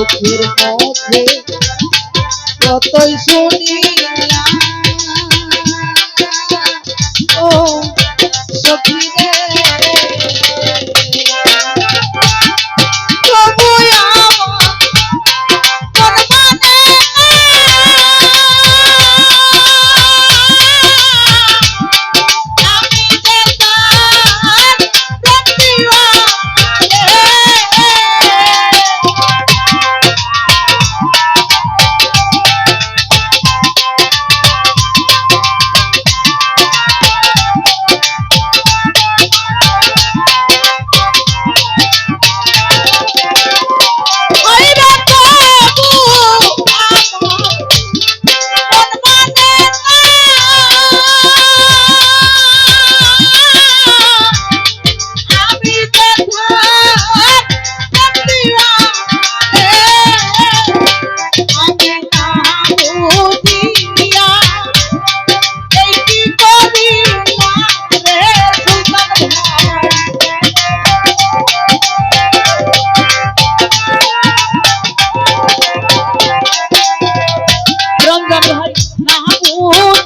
চোখের পথে কতই শুনিলাম। ও সখী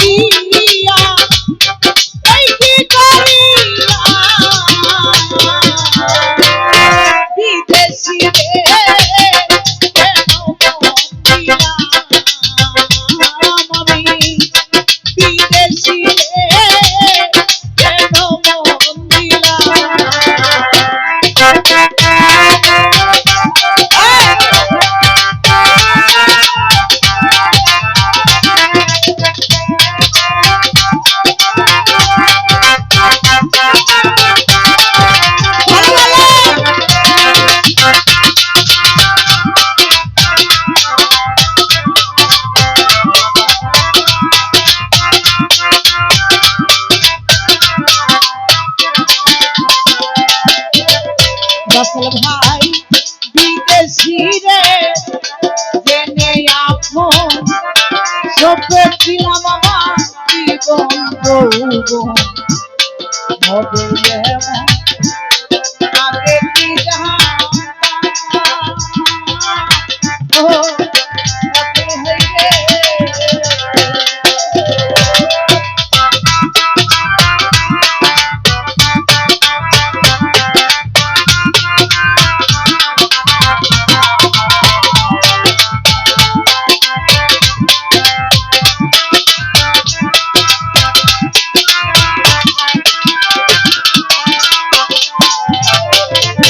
दी রাসেল ভাই বিদেশি রে। জেনে আপন, সপেছিলাম আমার জীবন যৌবন মধুরে আগে কি জাহা ও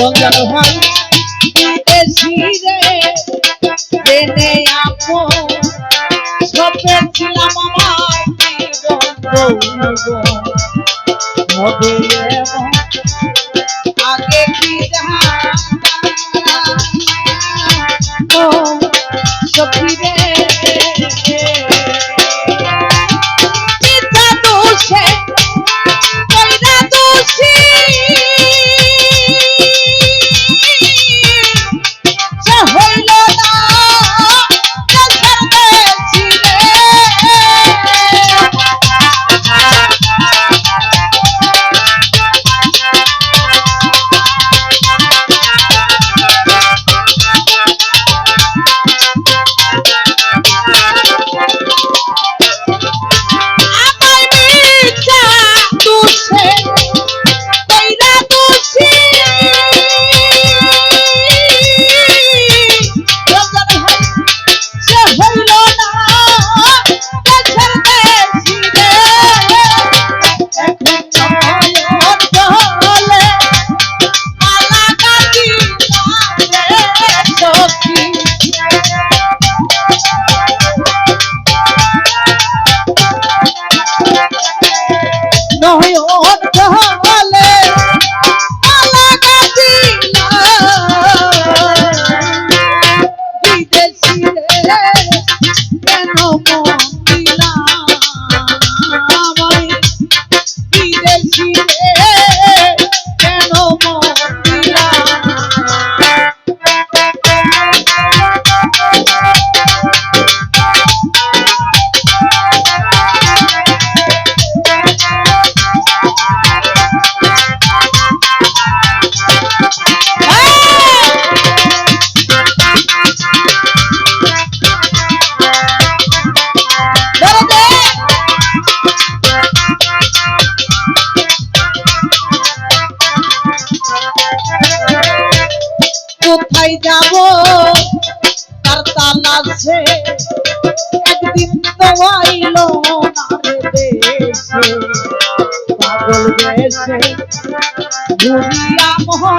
জঞ্জাল হয় দেনে আপো সবে ছিলাম আমার হবে আগে কি যাহা সখিরে 我有 কোথায় যাব? তার তালাশে একদিন তো আইল পাগল বেশে দুনিয়া মহা